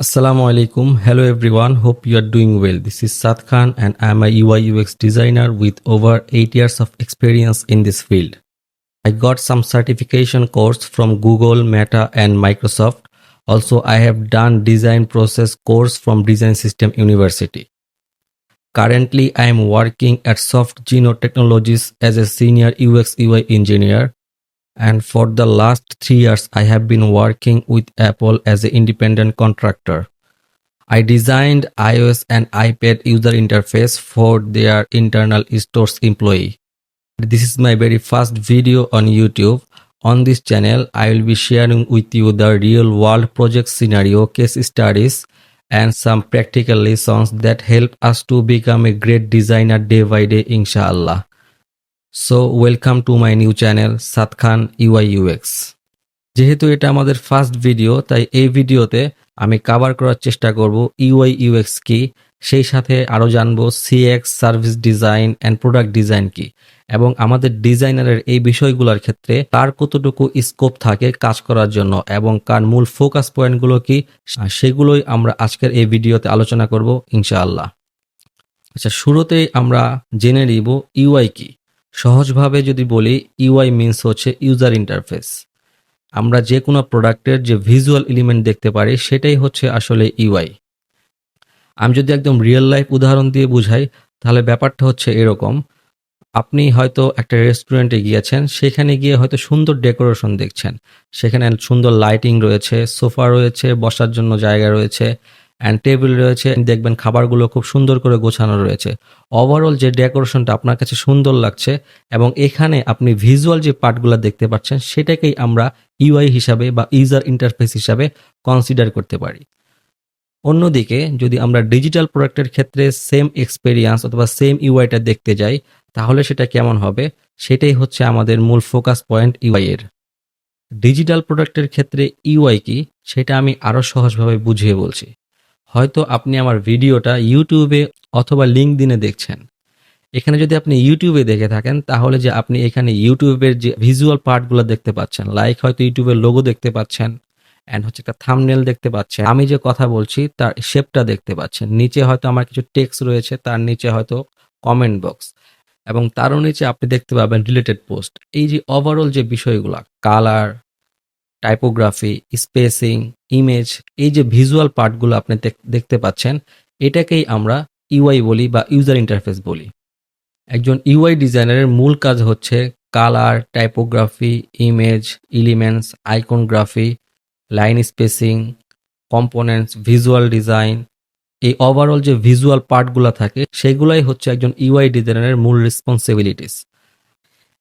Assalamu alaikum. Hello everyone. Hope you are doing well. This is Sad Khan and I am a UI UX designer with over 8 years of experience in this field. I got some certification course from Google, Meta and Microsoft. Also I have done design process course from Design System University. Currently I am working at Soft Geno Technologies as a senior UX UI engineer and for the last three years I have been working with Apple as an independent contractor. I designed iOS and iPad user interface for their internal stores employee. This is my very first video on YouTube. On this channel, I will be sharing with you the real world project scenario, case studies, and some practical lessons that help us to become a great designer day by day, inshallah. So welcome to my new channel সাত খান UI UX যেহেতু এটা আমাদের first video তাই এই ভিডিওতে আমি cover করার চেষ্টা করব ইউআই ইউএক্স কি, সেই সাথে আরও জানব CX service design and product design কি, এবং আমাদের ডিজাইনারের এই বিষয়গুলোর ক্ষেত্রে তার কতটুকু স্কোপ থাকে কাজ করার জন্য, এবং কার মূল ফোকাস পয়েন্টগুলো কি সেগুলোই আমরা আজকের এই ভিডিওতে আলোচনা করব, ইনশাআল্লাহ। আচ্ছা শুরুতেই আমরা জেনে নিব ইউআই কি। সহজভাবে যদি বলি ইউআই মিনস হচ্ছে ইউজার ইন্টারফেস আমরা যে কোনো প্রোডাক্টের যে ভিজুয়াল এলিমেন্ট দেখতে পারি, সেটাই হচ্ছে আসলে ইউআই। আমি যদি একদম রিয়েল লাইফ উদাহরণ দিয়ে বুঝাই, তাহলে ব্যাপারটা হচ্ছে এরকম। আপনি হয়তো একটা রেস্টুরেন্টে গিয়েছেন, সেখানে গিয়ে হয়তো সুন্দর ডেকোরেশন দেখছেন। সেখানে সুন্দর লাইটিং রয়েছে, সোফা রয়েছে, বসার জন্য জায়গা রয়েছে। অ্যান্ড টেবিল রয়েছে। দেখবেন খাবারগুলো খুব সুন্দর করে গোছানো রয়েছে। ওভারঅল যে ডেকোরেশনটা আপনার কাছে সুন্দর লাগছে এবং এখানে আপনি ভিজুয়াল যে পার্টগুলো দেখতে পাচ্ছেন, সেটাকেই আমরা ইউআই হিসাবে বা ইউজার ইন্টারফেস হিসাবে কনসিডার করতে পারি। অন্যদিকে যদি আমরা ডিজিটাল প্রোডাক্টের ক্ষেত্রে সেম এক্সপেরিয়েন্স অথবা সেম ইউআইটা দেখতে যাই, তাহলে সেটা কেমন হবে? সেটাই হচ্ছে আমাদের মূল ফোকাস পয়েন্ট ইউআই এর। ডিজিটাল প্রোডাক্টের ক্ষেত্রে ইউআই কি? সেটা আমি আরও সহজভাবে বুঝিয়ে বলছি। হয়তো আপনি আমার ভিডিওটা ইউটিউবে অথবা লিঙ্ক দিনে দেখছেন। এখানে যদি আপনি ইউটিউবে দেখে থাকেন, তাহলে যে আপনি এখানে ইউটিউবের যে ভিজুয়াল পার্টগুলো দেখতে পাচ্ছেন লাইক হয়তো ইউটিউবের লোগো দেখতে পাচ্ছেন অ্যান্ড হচ্ছে একটা থামনেল দেখতে পাচ্ছেন। আমি যে কথা বলছি, তার শেপটা দেখতে পাচ্ছেন। নিচে হয়তো আমার কিছু টেক্স রয়েছে, তার নিচে হয়তো কমেন্ট বক্স এবং তারও নিচে আপনি দেখতে পাবেন রিলেটেড পোস্ট এই যে ওভারঅল যে বিষয়গুলো কালার টাইপোগ্রাফি স্পেসিং ইমেজ এই যে ভিজুয়াল পার্টগুলো আপনি দেখ- দেখতে পাচ্ছেন, এটাকেই আমরা ইউআই বলি বা ইউজার ইন্টারফেস বলি। একজন ইউআই ডিজাইনারের মূল কাজ হচ্ছে colour typography image elements iconography line spacing components visual design এই ওভারঅল যে ভিজুয়াল পার্টগুলো থাকে, সেগুলাই হচ্ছে একজন ইউআই ডিজাইনারের মূল রেসপন্সিবিলিটিস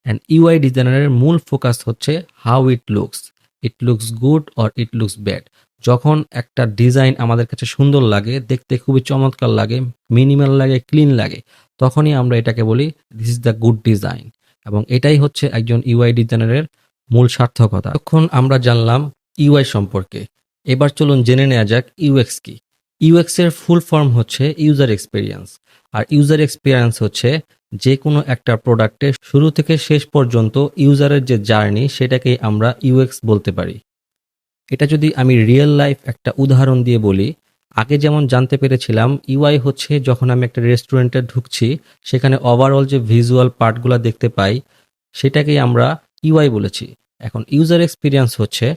অ্যান্ড ইউআই ডিজাইনারের মূল ফোকাস হচ্ছে how it looks it looks good or it looks bad যখন একটা ডিজাইন আমাদের কাছে সুন্দর লাগে, দেখতে খুবই চমৎকার লাগে মিনিমাল লাগে ক্লিন লাগে, তখনই আমরা এটাকে বলি this is the good design এবং এটাই হচ্ছে একজন ইউআই ডিজাইনারের মূল সার্থকতা। তখন আমরা জানলাম ইউআই সম্পর্কে। এবার চলুন জেনে নেওয়া যাক ইউএক্স কি। ইউএক্স এর ফুল ফর্ম হচ্ছে ইউজার এক্সপিরিয়েন্স আর ইউজার এক্সপিরিয়েন্স হচ্ছে যে কোনো একটা প্রোডাক্টে শুরু থেকে শেষ পর্যন্ত ইউজারের যে জার্নি সেটাকেই আমরা ইউএক্স বলতে পারি। এটা যদি আমি রিয়েল লাইফ একটা উদাহরণ দিয়ে বলি, আগে যেমন জানতে পেরেছিলাম ইউআই হচ্ছে যখন আমি একটা রেস্টুরেন্টে ঢুকছি, সেখানে ওভারঅল যে ভিজুয়াল পার্টগুলো দেখতে পাই, সেটাকেই আমরা ইউআই বলেছি। এখন ইউজার এক্সপিরিয়েন্স হচ্ছে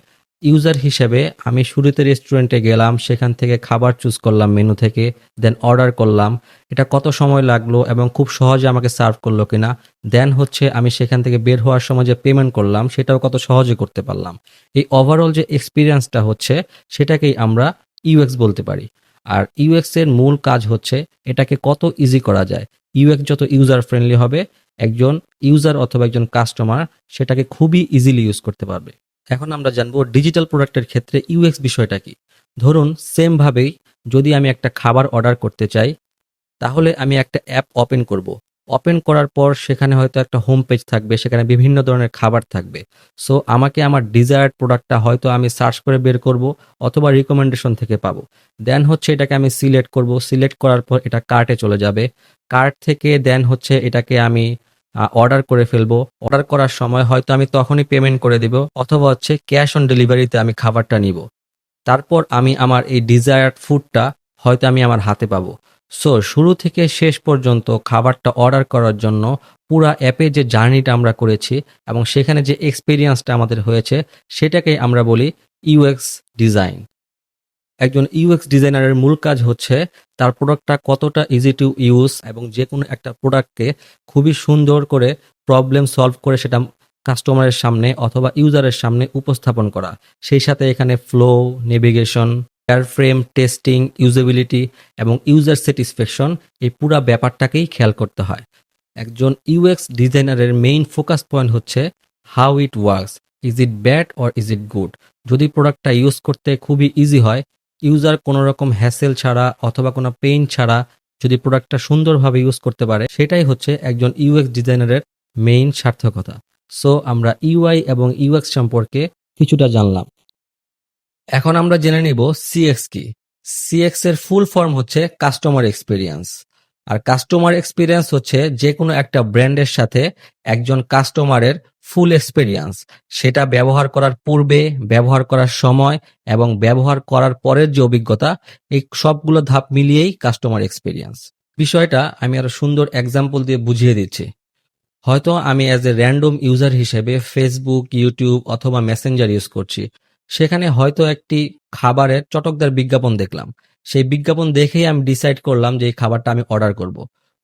ইউজার হিসেবে আমি শুরুতে রেস্টুরেন্টে গেলাম, সেখান থেকে খাবার চুজ করলাম মেনু থেকে দেন অর্ডার করলাম। এটা কত সময় লাগল এবং খুব সহজে আমাকে সার্ভ করল কিনা। দেন হচ্ছে আমি সেখান থেকে বের হওয়ার সময় যে পেমেন্ট করলাম, সেটাও কত সহজে করতে পারলাম। এই ওভারঅল যে এক্সপিরিয়েন্সটা হচ্ছে, সেটাকেই আমরা ইউএক্স বলতে পারি। আর ইউএক্স এর মূল কাজ হচ্ছে, এটাকে কত ইজি করা যায়। ইউএক্স যত ইউজার ফ্রেন্ডলি হবে, একজন ইউজার অথবা একজন কাস্টমার সেটাকে খুবই ইজিলি ইউজ করতে পারবে। এখন আমরা জানব ডিজিটাল প্রোডাক্টের ক্ষেত্রে ইউএক্স বিষয়টা কি। ধরুন সেম ভাবেই যদি আমি একটা খাবার অর্ডার করতে চাই, তাহলে আমি একটা অ্যাপ ওপেন করব। ওপেন করার পর সেখানে হয়তো একটা হোম পেজ থাকবে, সেখানে বিভিন্ন ধরনের খাবার থাকবে। সো আমাকে আমার ডিজায়ার্ড প্রোডাক্টটা হয়তো আমি সার্চ করে বের করব অথবা রিকমেন্ডেশন থেকে পাবো। দেন হচ্ছে এটাকে আমি সিলেক্ট করব। সিলেক্ট করার পর এটা কার্টে চলে যাবে। কার্ট থেকে দেন হচ্ছে এটাকে আমি অর্ডার করে ফেলব। অর্ডার করার সময় হয়তো আমি তখনই পেমেন্ট করে দিব, অথবা হচ্ছে ক্যাশ অন ডেলিভারিতে আমি খাবারটা নিব। তারপর আমি আমার এই ডিজায়ার্ড ফুডটা হয়তো আমি আমার হাতে পাবো। সো শুরু থেকে শেষ পর্যন্ত খাবারটা অর্ডার করার জন্য পুরা অ্যাপে যে জার্নিটা আমরা করেছি এবং সেখানে যে এক্সপিরিয়েন্সটা আমাদের হয়েছে সেটাকে আমরা বলি ইউএক্স ডিজাইন একজন ইউএক্স ডিজাইনারের মূল কাজ হচ্ছে তার প্রোডাক্টটা কতটা ইজি টু ইউজ এবং যে কোনো একটা প্রোডাক্টকে খুবই সুন্দর করে প্রবলেম সলভ করে সেটা কাস্টমারের সামনে অথবা ইউজারের সামনে উপস্থাপন করা। সেই সাথে এখানে flow navigation airframe testing usability এবং ইউজার স্যাটিসফ্যাকশন এই পুরা ব্যাপারটাকেই খেয়াল করতে হয়। একজন ইউএক্স ডিজাইনারের মেইন ফোকাস পয়েন্ট হচ্ছে how it works is it bad or is it good যদি প্রোডাক্টটা ইউজ করতে খুবই ইজি হয় ইউজার কোনো রকম হ্যাসেল ছাড়া অথবা কোনো পেইন ছাড়া যদি প্রোডাক্টটা সুন্দরভাবে ইউজ করতে পারে, সেটাই হচ্ছে একজন ইউএক্স ডিজাইনারের মেইন সার্থকতা। সো, আমরা ইউআই এবং ইউএক্স সম্পর্কে কিছুটা জানলাম। এখন আমরা জেনে নিব সিএক্স কি। সিএক্স এর ফুল ফর্ম হচ্ছে কাস্টমার এক্সপিরিয়েন্স। আর কাস্টমার এক্সপিরিয়েন্স হচ্ছে যে কোনো একটা ব্র্যান্ডের সাথে একজন কাস্টমারের ফুল এক্সপিরিয়েন্স সেটা ব্যবহার করার পূর্বে, ব্যবহার করার সময় এবং ব্যবহার করার পরের যে অভিজ্ঞতা, এই সবগুলো ধাপ মিলিয়েই কাস্টমার এক্সপিরিয়েন্স বিষয়টা আমি আরও সুন্দর এক্সাম্পল দিয়ে বুঝিয়ে দিচ্ছি। হয়তো আমি অ্যাজ এ র্যান্ডম ইউজার হিসেবে ফেসবুক ইউটিউব অথবা মেসেঞ্জার ইউজ করছি। সেখানে হয়তো একটি খাবারের চটকদার বিজ্ঞাপন দেখলাম। সেই বিজ্ঞাপন দেখেই আমি ডিসাইড করলাম যে এই খাবারটা আমি অর্ডার করব।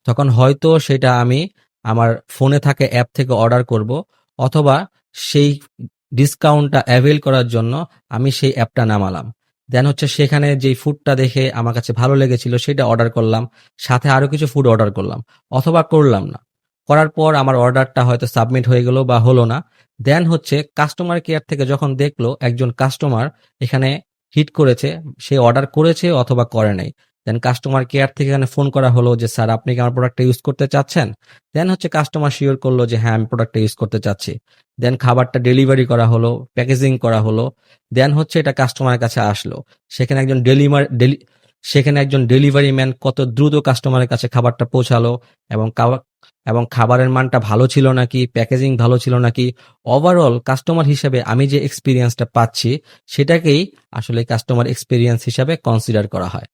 তখন হয়তো সেটা আমি আমার ফোনে থাকা অ্যাপ থেকে অর্ডার করব, অথবা সেই ডিসকাউন্টটা অ্যাভেল করার জন্য আমি সেই অ্যাপটা নামালাম। দেন হচ্ছে সেখানে যেই ফুডটা দেখে আমার কাছে ভালো লেগেছিল সেটা অর্ডার করলাম, সাথে আরও কিছু ফুড অর্ডার করলাম, অথবা করলাম না। করার পর আমার অর্ডারটা হয়তো সাবমিট হয়ে গেল বা হলো না। দেন হচ্ছে কাস্টমার কেয়ার থেকে যখন দেখল একজন কাস্টমার এখানে হিট করেছে, সে অর্ডার করেছে অথবা করে নাই। দেন কাস্টমার কেয়ার থেকে এখানে ফোন করা হলো যে, স্যার, আপনি কি আমার প্রোডাক্টটা ইউজ করতে চাচ্ছেন? দেন হচ্ছে কাস্টমার শিওর করল যে হ্যাঁ আমি প্রোডাক্টটা ইউজ করতে চাচ্ছি। দেন খাবারটা ডেলিভারি করা হলো প্যাকেজিং করা হলো। দেন হচ্ছে এটা কাস্টমারের কাছে আসলো। সেখানে একজন ডেলিভার ডেলি সেখানে একজন ডেলিভারি ম্যান কত দ্রুত কাস্টমারের কাছে খাবারটা পৌঁছালো এবং এবং খাবারের মানটা ভালো ছিল নাকি, প্যাকেজিং ভালো ছিল নাকি ওভারঅল কাস্টমার হিসেবে আমি যে এক্সপিরিয়েন্সটা পাচ্ছি, সেটাকেই আসলে কাস্টমার এক্সপিরিয়েন্স হিসাবে কনসিডার করা হয়।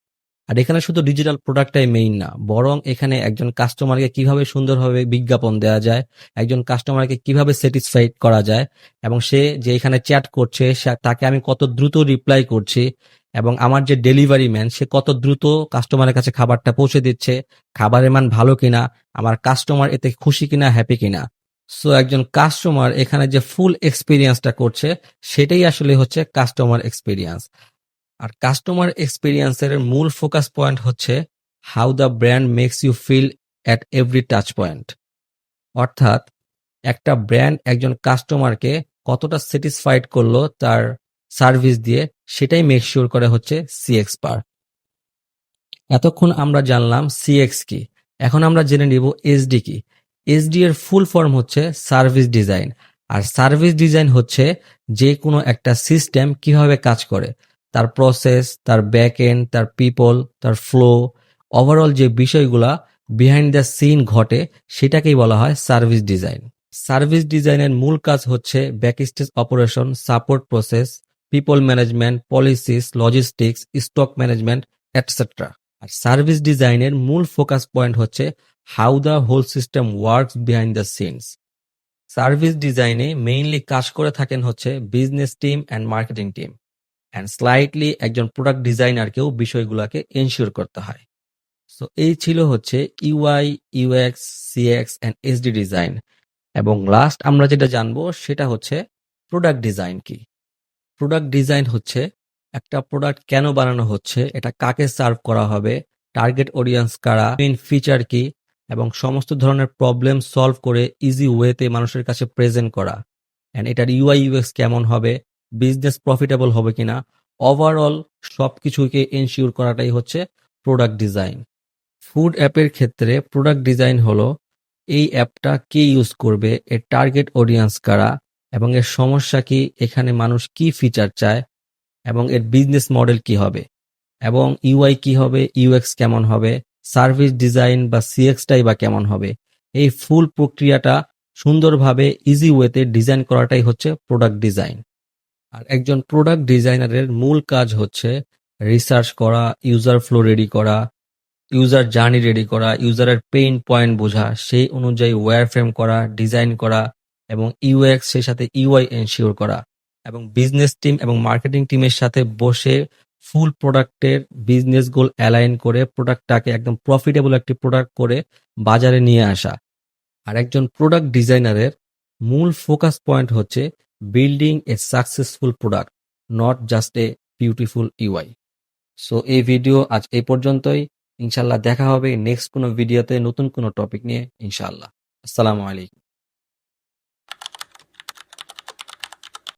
আর এখানে শুধু ডিজিটাল প্রোডাক্টটাই মেইন না, বরং এখানে একজন কাস্টমারকে কীভাবে সুন্দরভাবে বিজ্ঞাপন দেওয়া যায়, একজন কাস্টমারকে কীভাবে স্যাটিসফাইড করা যায়, এবং সে যে এখানে চ্যাট করছে তাকে আমি কত দ্রুত রিপ্লাই করছি এবং আমার যে ডেলিভারি ম্যান, সে কত দ্রুত কাস্টমারের কাছে খাবারটা পৌঁছে দিচ্ছে, খাবারের মান ভালো কিনা, আমার কাস্টমার এতে খুশি কিনা, হ্যাপি কিনা। সো, একজন কাস্টমার এখানে যে ফুল এক্সপিরিয়েন্সটা করছে, সেটাই আসলে হচ্ছে কাস্টমার এক্সপিরিয়েন্স। আর কাস্টমার এক্সপিরিয়েন্সের মূল ফোকাস পয়েন্ট হচ্ছে how the brand makes you feel at every touch point. অর্থাৎ একটা ব্র্যান্ড একজন কাস্টমারকে কতটা স্যাটিসফাইড করল তার সার্ভিস দিয়ে সেটাই মেক শিওর করে হচ্ছে সিএক্স পার এতক্ষণ আমরা জানলাম সিএক্স কি। এখন আমরা জেনে নিব এসডি কি। এসডি এর ফুল ফর্ম হচ্ছে সার্ভিস ডিজাইন আর সার্ভিস ডিজাইন হচ্ছে যে কোনো একটা সিস্টেম কীভাবে কাজ করে। তার প্রসেস তার ব্যাক এন্ড তার পিপল তার ফ্লো ওভারঅল যে বিষয়গুলা বিহাইন্ড দ্য সিন ঘটে, সেটাকেই বলা হয় সার্ভিস ডিজাইন সার্ভিস ডিজাইনের মূল কাজ হচ্ছে backstage operation support process people management policies logistics stock management etcetera আর সার্ভিস ডিজাইনের মূল ফোকাস পয়েন্ট হচ্ছে how the whole system works behind the scenes service ডিজাইনে মেইনলি কাজ করে থাকেন হচ্ছে business team and marketing team and slightly একজন product ডিজাইনারকেও বিষয়গুলোকে এনশিওর করতে হয়। সো এই ছিল হচ্ছে UI UX CX and SD design এবং লাস্ট আমরা যেটা জানব সেটা হচ্ছে প্রোডাক্ট ডিজাইন কি। প্রোডাক্ট ডিজাইন হচ্ছে, একটা প্রোডাক্ট কেন বানানো হচ্ছে, এটা কাকে সার্ভ করা হবে টার্গেট অডিয়েন্স কারা মেইন ফিচার কি, এবং সমস্ত ধরনের প্রবলেম সলভ করে ইজি ওয়েতে মানুষের কাছে প্রেজেন্ট করা। অ্যান্ড এটার ইউআই ইউএক্স কেমন হবে বিজনেস প্রফিটেবল হবে কিনা ওভারঅল সব কিছুকে এনশিওর করাটাই হচ্ছে প্রোডাক্ট ডিজাইন ফুড অ্যাপের ক্ষেত্রে প্রোডাক্ট ডিজাইন হলো, এই অ্যাপটা কে ইউজ করবে, এর টার্গেট অডিয়েন্স কারা এবং এর সমস্যা কি? এখানে মানুষ কি ফিচার চায়? এবং এর বিজনেস মডেল কি হবে? এবং ইউআই কি হবে? ইউএক্স কেমন হবে? সার্ভিস ডিজাইন বা সিএক্সটাই বা কেমন হবে? এই ফুল প্রক্রিয়াটা সুন্দরভাবে ইজি ওয়েতে ডিজাইন করাটাই হচ্ছে প্রোডাক্ট ডিজাইন আর একজন প্রোডাক্ট ডিজাইনারের মূল কাজ হচ্ছে রিসার্চ করা ইউজার ফ্লো রেডি করা ইউজার জার্নি রেডি করা ইউজারের পেইন পয়েন্ট বোঝা, সেই অনুযায়ী ওয়্যার ফ্রেম করা ডিজাইন করা এবং ইউএক্স সেই সাথে ইউআই এনশিওর করা এবং বিজনেস টিম এবং মার্কেটিং টিমের সাথে বসে ফুল প্রোডাক্টের বিজনেস গোল অ্যালাইন করে প্রোডাক্টটাকে একদম প্রফিটেবল একটি প্রোডাক্ট করে বাজারে নিয়ে আসা। আর একজন প্রোডাক্ট ডিজাইনারের মূল ফোকাস পয়েন্ট হচ্ছে building a successful product not just a beautiful UI so এই ভিডিও আজ এই পর্যন্তই। ইনশাল্লাহ দেখা হবে নেক্সট কোনো ভিডিওতে নতুন কোনো টপিক নিয়ে ইনশাল্লাহ আসসালামু আলাইকুম।